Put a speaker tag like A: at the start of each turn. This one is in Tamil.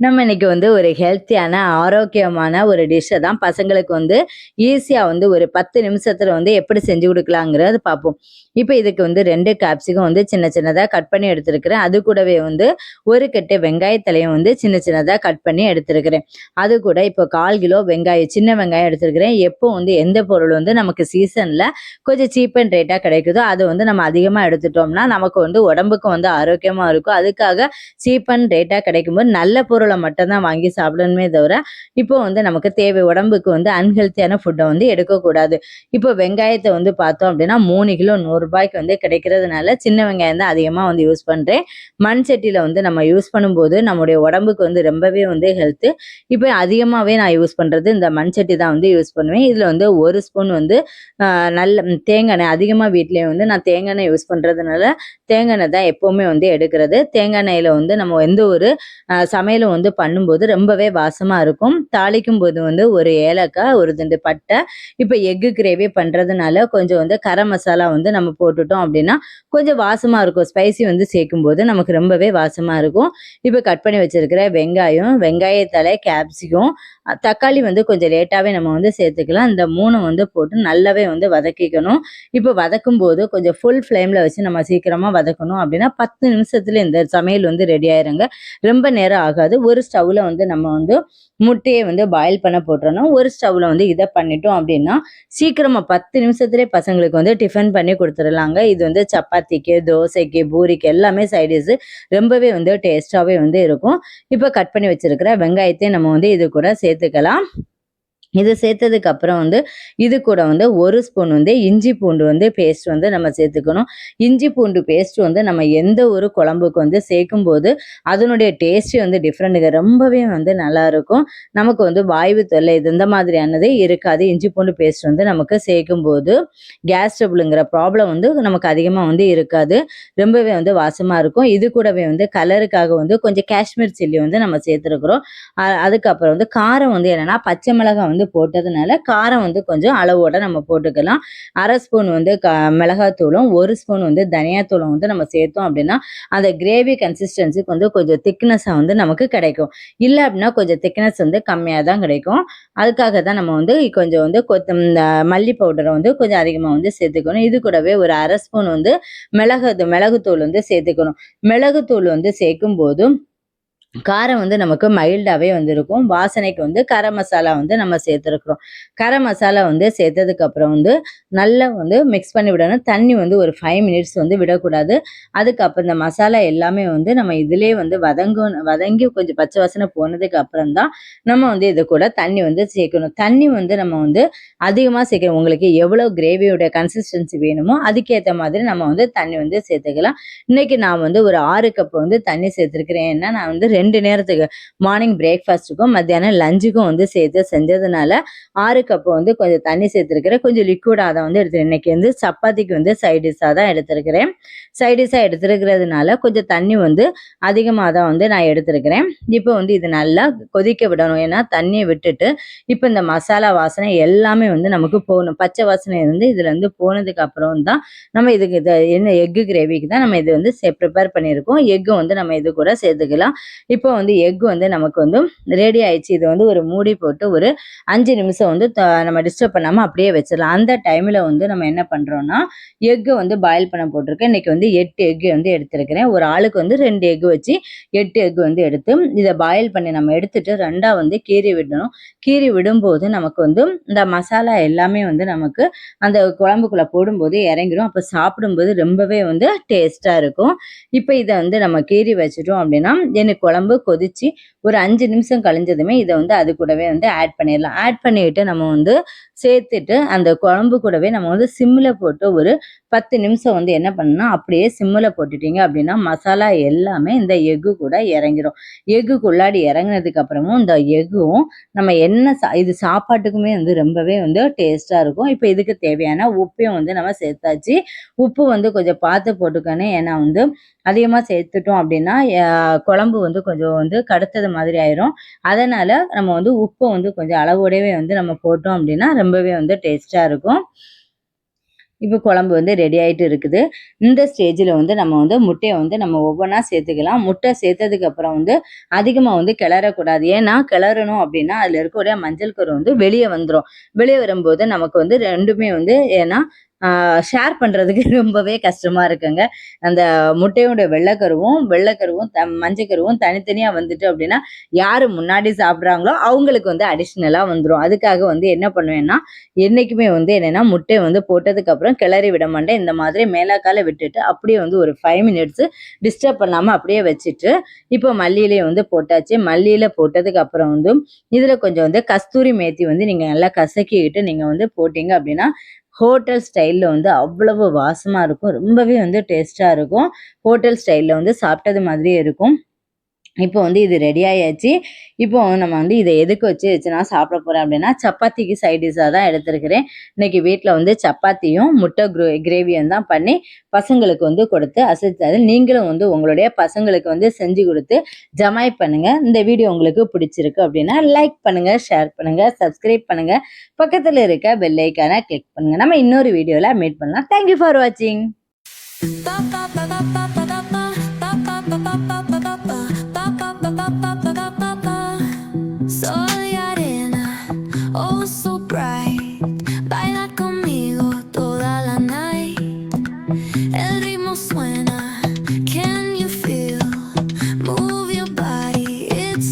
A: நம்ம இன்னைக்கு வந்து ஒரு ஹெல்த்தியான, ஆரோக்கியமான ஒரு டிஷ்ஷை தான் பசங்களுக்கு வந்து ஈஸியா வந்து ஒரு 10 நிமிஷத்துல வந்து எப்படி செஞ்சு கொடுக்கலாங்கிறது பார்ப்போம். இப்ப இதுக்கு வந்து ரெண்டு கேப்சிகம் வந்து சின்ன சின்னதா கட் பண்ணி எடுத்திருக்கிறேன். அது கூடவே வந்து ஒரு கட்டு வெங்காயத்தலையும் வந்து சின்ன சின்னதா கட் பண்ணி எடுத்திருக்கிறேன். அது கூட இப்போ 1/4 கிலோ வெங்காயம் சின்ன வெங்காயம் எடுத்திருக்கிறேன். எப்போ வந்து எந்த பொருள் வந்து நமக்கு சீசன்ல கொஞ்சம் சீப் அண்ட் ரேட்டா கிடைக்குதோ, அதை வந்து நம்ம அதிகமா எடுத்துட்டோம்னா, நமக்கு வந்து உடம்புக்கும் வந்து ஆரோக்கியமா இருக்கும். அதுக்காக சீப் அண்ட் ரேட்டா கிடைக்கும்போது நல்ல பொருளை மட்டும்தான் வாங்கி சாப்பிடணுமே தவிர, இப்போ வந்து நமக்கு தேவை உடம்புக்கு வந்து அன்ஹெல்த்தியான ஃபுட்டை வந்து எடுக்கக்கூடாது. இப்போ வெங்காயத்தை வந்து பார்த்தோம் அப்படின்னா, மூணு கிலோ நூறுரூபாய்க்கு வந்து கிடைக்கிறதுனால சின்ன வெங்காயம் தான் அதிகமாக வந்து யூஸ் பண்ணுறேன் மண் சட்டியில் வந்து நம்ம யூஸ் பண்ணும்போது, நம்முடைய உடம்புக்கு வந்து ரொம்பவே வந்து ஹெல்த்து. இப்போ அதிகமாகவே நான் யூஸ் பண்ணுறது இந்த மண் சட்டி தான் வந்து யூஸ் பண்ணுவேன். இதில் வந்து ஒரு ஸ்பூன் வந்து நல்ல தேங்காய் எண்ணெய் அதிகமா வந்து நான் தேங்காய் எண்ணெய் யூஸ் பண்ணுறதுனால தேங்காய் எண்ணெய் தான் எப்போவுமே வந்து எடுக்கிறது. தேங்காய் எண்ணெயில் வந்து நம்ம எந்த ஒரு சமையல் சமையலும் வந்து பண்ணும்போது ரொம்பவே வாசமாக இருக்கும். தாளிக்கும்போது வந்து ஒரு ஏலக்காய், ஒரு துண்டு பட்டை, இப்போ எக்கு கிரேவி பண்ணுறதுனால கொஞ்சம் வந்து கரம் மசாலா வந்து நம்ம போட்டுட்டோம் அப்படின்னா, கொஞ்சம் வாசமாக இருக்கும். ஸ்பைசி வந்து சேர்க்கும்போது நமக்கு ரொம்பவே வாசமாக இருக்கும். இப்போ கட் பண்ணி வச்சிருக்கிற வெங்காயம், வெங்காயத்தழை, கேப்சிகம், தக்காளி வந்து கொஞ்சம் லேட்டாகவே நம்ம வந்து சேர்த்துக்கலாம். இந்த மூணு வந்து போட்டு நல்லாவே வந்து வதக்கிக்கணும். இப்ப வதக்கும்போது கொஞ்சம் ஃபுல் ஃப்ளேமில் வச்சு நம்ம சீக்கிரமாக வதக்கணும் அப்படின்னா, 10 நிமிஷத்துல இந்த சமையல் வந்து ரெடி ஆயிருங்க. ரொம்ப நேரம் ஆகாது. ஒரு ஸ்டவ்வில் வந்து நம்ம வந்து முட்டையை வந்து பாயில் பண்ண போட்டுறணும். ஒரு ஸ்டவ்வில் வந்து இதை பண்ணிட்டோம் அப்படின்னா, சீக்கிரமாக பத்து நிமிஷத்துலேயே பசங்களுக்கு வந்து டிஃபன் பண்ணி கொடுத்துடலாங்க இது வந்து சப்பாத்திக்கு, தோசைக்கு, பூரிக்கு எல்லாமே சைட் ரொம்பவே வந்து டேஸ்ட்டாகவே வந்து இருக்கும். இப்போ கட் பண்ணி வச்சிருக்கிற வெங்காயத்தையும் நம்ம வந்து இது கூட சேர்த்துக்கலாம். இது சேர்த்ததுக்கு அப்புறம் வந்து, இது கூட வந்து ஒரு ஸ்பூன் வந்து இஞ்சி பூண்டு வந்து பேஸ்ட் வந்து நம்ம சேர்த்துக்கணும். இஞ்சி பூண்டு பேஸ்ட் வந்து நம்ம எந்த ஒரு குழம்புக்கு வந்து சேர்க்கும் போது அதனுடைய டேஸ்ட்டே வந்து டிஃப்ரெண்ட்டுங்க. ரொம்பவே வந்து நல்லா இருக்கும் நமக்கு வந்து வாய்வு தொல்லை இது இந்த மாதிரியானதே இருக்காது. இஞ்சி பூண்டு பேஸ்ட் வந்து நமக்கு சேர்க்கும்போது, கேஸ் ட்ரபிள்ங்கிற ப்ராப்ளம் வந்து நமக்கு அதிகமாக வந்து இருக்காது. ரொம்பவே வந்து வாசமாக இருக்கும். இது கூடவே வந்து கலருக்காக வந்து கொஞ்சம் காஷ்மீர் சில்லி வந்து நம்ம சேர்த்துருக்குறோம். அதுக்கப்புறம் வந்து காரம் வந்து என்னன்னா, பச்சை மிளகாய் வந்து போட்டதுனால, காரம் வந்து கொஞ்சம் அளவோட நம்ம போட்டுக்கலாம். அரை ஸ்பூன் வந்து க மிளகாத்தூளும், ஒரு ஸ்பூன் வந்து தனியாத்தூளும் வந்து நம்ம சேர்த்தோம் அப்படின்னா, அந்த கிரேவி கன்சிஸ்டன்சிக்கு வந்து கொஞ்சம் திக்னஸாக வந்து நமக்கு கிடைக்கும். இல்லை அப்படின்னா கொஞ்சம் திக்னஸ் வந்து கம்மியாக தான் கிடைக்கும். அதுக்காக தான் நம்ம வந்து கொஞ்சம் வந்து கொத்தம் இந்த மல்லி பவுடரை வந்து கொஞ்சம் அதிகமாக வந்து சேர்த்துக்கணும். இது கூடவே ஒரு அரை ஸ்பூன் வந்து மிளகு மிளகுத்தூள் வந்து சேர்த்துக்கணும். மிளகுத்தூள் வந்து சேர்க்கும் போதும் காரம் வந்து நமக்கு மைல்டாகவே வந்து இருக்கும். வாசனைக்கு வந்து கரம் மசாலா வந்து நம்ம சேர்த்துருக்குறோம். கரம் மசாலா வந்து சேர்த்ததுக்கப்புறம் வந்து நல்லா வந்து மிக்ஸ் பண்ணி விடணும். தண்ணி வந்து ஒரு ஃபைவ் மினிட்ஸ் வந்து விடக்கூடாது. அதுக்கப்புறம் இந்த மசாலா எல்லாமே வந்து நம்ம இதிலே வந்து வதங்கும் வதங்கி கொஞ்சம் பச்சை வாசனை போனதுக்கு அப்புறம் தான், நம்ம வந்து இது கூட தண்ணி வந்து சேர்க்கணும். தண்ணி வந்து நம்ம வந்து அதிகமாக சேர்க்கணும். உங்களுக்கு எவ்வளோ கிரேவியோட கன்சிஸ்டன்சி வேணுமோ, அதுக்கேற்ற மாதிரி நம்ம வந்து தண்ணி வந்து சேர்த்துக்கலாம். இன்னைக்கு நான் வந்து ஒரு ஆறு கப் வந்து தண்ணி சேர்த்துருக்கிறேன். ஏன்னா, நான் வந்து ரெண்டு நேரத்துக்கு மார்னிங் பிரேக்ஃபாஸ்ட்டுக்கும், மத்தியானம் லஞ்சுக்கும் வந்து சேர்த்து செஞ்சதுனால, ஆறு கப்பு வந்து கொஞ்சம் தண்ணி சேர்த்துருக்கிறேன். கொஞ்சம் லிக்விடாக தான் வந்து எடுத்துருக்கேன். இன்னைக்கு வந்து சப்பாத்திக்கு வந்து சைடிஷாக தான் எடுத்துருக்கிறேன் சைட் எடுத்துருக்கிறதுனால எடுத்திருக்கிறதுனால, கொஞ்சம் தண்ணி வந்து அதிகமாக தான் வந்து நான் எடுத்துருக்கிறேன் இப்போ வந்து இது நல்லா கொதிக்க விடணும். ஏன்னா, தண்ணியை விட்டுட்டு, இப்போ இந்த மசாலா வாசனை எல்லாமே வந்து நமக்கு போகணும். பச்சை வாசனை வந்து இதுல இருந்து போனதுக்கு அப்புறம் தான், நம்ம இதுக்கு இதை என்ன எக்கு கிரேவிக்கு தான் நம்ம இது வந்து ப்ரிப்பேர் பண்ணியிருக்கோம். எக்கு வந்து நம்ம இது கூட சேர்த்துக்கலாம். இப்போ வந்து எக் வந்து நமக்கு வந்து ரெடி ஆயிடுச்சு. இது வந்து ஒரு மூடி போட்டு ஒரு அஞ்சு நிமிஷம் வந்து நம்ம டிஸ்டர்ப் பண்ணாமல் அப்படியே வச்சிடலாம். அந்த டைமில் வந்து நம்ம என்ன பண்ணுறோன்னா எக்கு வந்து பாயில் பண்ண போட்டிருக்கேன். இன்றைக்கி வந்து எட்டு எக்கு வந்து எடுத்திருக்கிறேன். ஒரு ஆளுக்கு வந்து ரெண்டு எக் வச்சு எட்டு எக் வந்து எடுத்து, இதை பாயில் பண்ணி நம்ம எடுத்துட்டு ரெண்டாக வந்து கீறி விடணும். கீறி விடும்போது நமக்கு வந்து இந்த மசாலா எல்லாமே வந்து நமக்கு அந்த குழம்புக்குள்ளே போடும்போது இறங்கிடும் அப்போ சாப்பிடும்போது ரொம்பவே வந்து டேஸ்ட்டாக இருக்கும். இப்போ இதை வந்து நம்ம கீறி வச்சுட்டோம் அப்படின்னா, எனக்கு குழம்பு கொதிச்சு ஒரு அஞ்சு நிமிஷம் கழிஞ்சதுமே இதை வந்து அது கூடவே வந்து ஆட் பண்ணிடலாம். ஆட் பண்ணிட்டு நம்ம வந்து சேர்த்துட்டு, அந்த குழம்பு கூடவே நம்ம வந்து சிம்மில் போட்டு ஒரு 10 நிமிஷம் வந்து என்ன பண்ணணும் அப்படியே சிம்மில் போட்டுட்டீங்க அப்படின்னா, மசாலா எல்லாமே இந்த எக்கு கூட இறங்கிரும். எக்குக்குள்ளாடி இறங்கினதுக்கு அப்புறமும் இந்த எக்கும் நம்ம என்ன சா இது சாப்பாட்டுக்குமே வந்து ரொம்பவே வந்து டேஸ்ட்டாக இருக்கும். இப்போ இதுக்கு தேவையான உப்பையும் வந்து நம்ம சேர்த்தாச்சு. உப்பு வந்து கொஞ்சம் பார்த்து போட்டுக்கணும். ஏன்னா வந்து அதிகமாக சேர்த்துட்டோம் அப்படின்னா, குழம்பு வந்து கொஞ்சம் வந்து கடுத்தது மாதிரி ஆயிரும். அதனால நம்ம வந்து உப்பை வந்து கொஞ்சம் அளவோடவே வந்து நம்ம போட்டோம் அப்படின்னா, ரொம்பவே வந்து டேஸ்ட்டாக இருக்கும். இப்போ குழம்பு வந்து ரெடி ஆயிட்டு இருக்குது இந்த ஸ்டேஜில் வந்து நம்ம வந்து முட்டையை வந்து நம்ம ஒவ்வொன்றா சேர்த்துக்கலாம் முட்டை சேர்த்ததுக்கு அப்புறம் வந்து அதிகமாக வந்து கிளறக்கூடாது ஏன்னா கிளறணும் அப்படின்னா அதில் இருக்கக்கூடிய மஞ்சள் கரு வந்து வெளியே வந்துடும் வெளியே வரும்போது நமக்கு வந்து ரெண்டுமே வந்து ஏன்னா ஷேர் பண்ணுறதுக்கு ரொம்பவே கஷ்டமாக இருக்குங்க. அந்த முட்டையோட வெள்ளைக்கருவும் வெள்ளைக்கருவும் த மஞ்சக்கருவும் தனித்தனியாக வந்துட்டு அப்படின்னா யார் முன்னாடி சாப்பிட்றாங்களோ அவங்களுக்கு வந்து அடிஷ்னலாக வந்துடும் அதுக்காக வந்து என்ன பண்ணுவேன்னா என்றைக்குமே வந்து என்னென்னா முட்டை வந்து போட்டதுக்கப்புறம் கிளறி விட மாட்டேன். இந்த மாதிரி மேலாக்கால விட்டுட்டு அப்படியே வந்து ஒரு ஃபைவ் மினிட்ஸு டிஸ்டர்ப் பண்ணாமல் அப்படியே வச்சுட்டு இப்போ மல்லியிலேயே வந்து போட்டாச்சு. மல்லியில் போட்டதுக்கு அப்புறம் வந்து இதில் கொஞ்சம் வந்து கஸ்தூரி மேத்தி வந்து நீங்கள் நல்லா கசக்கிக்கிட்டு நீங்கள் வந்து போட்டிங்க அப்படின்னா ஹோட்டல் ஸ்டைலில் வந்து அவ்வளவு வாசமாக இருக்கும். ரொம்பவே வந்து டேஸ்ட்டாக இருக்கும். ஹோட்டல் ஸ்டைலில் வந்து சாப்பிட்டது மாதிரியே இருக்கும். இப்போ வந்து இது ரெடி ஆயாச்சு. இப்போ நம்ம வந்து இதை எதுக்கு வச்சு வச்சு நான் சாப்பிட போகிறேன் அப்படின்னா சப்பாத்திக்கு சைடிஷாக தான் எடுத்துருக்கிறேன். இன்னைக்கு வீட்டில் வந்து சப்பாத்தியும் முட்டை க்ரோ கிரேவியும் தான் பண்ணி பசங்களுக்கு வந்து கொடுத்து அசைத்தது. நீங்களும் வந்து உங்களுடைய பசங்களுக்கு வந்து செஞ்சு கொடுத்து ஜமாய் பண்ணுங்கள் இந்த வீடியோ உங்களுக்கு பிடிச்சிருக்கு அப்படின்னா லைக் பண்ணுங்கள் ஷேர் பண்ணுங்கள் சப்ஸ்கிரைப் பண்ணுங்கள் பக்கத்தில் இருக்க பெல்லைக்கான கிளிக் பண்ணுங்கள் நம்ம இன்னொரு வீடியோவில் மீட் பண்ணலாம். தேங்க்யூ ஃபார் வாட்சிங்
B: Oh, so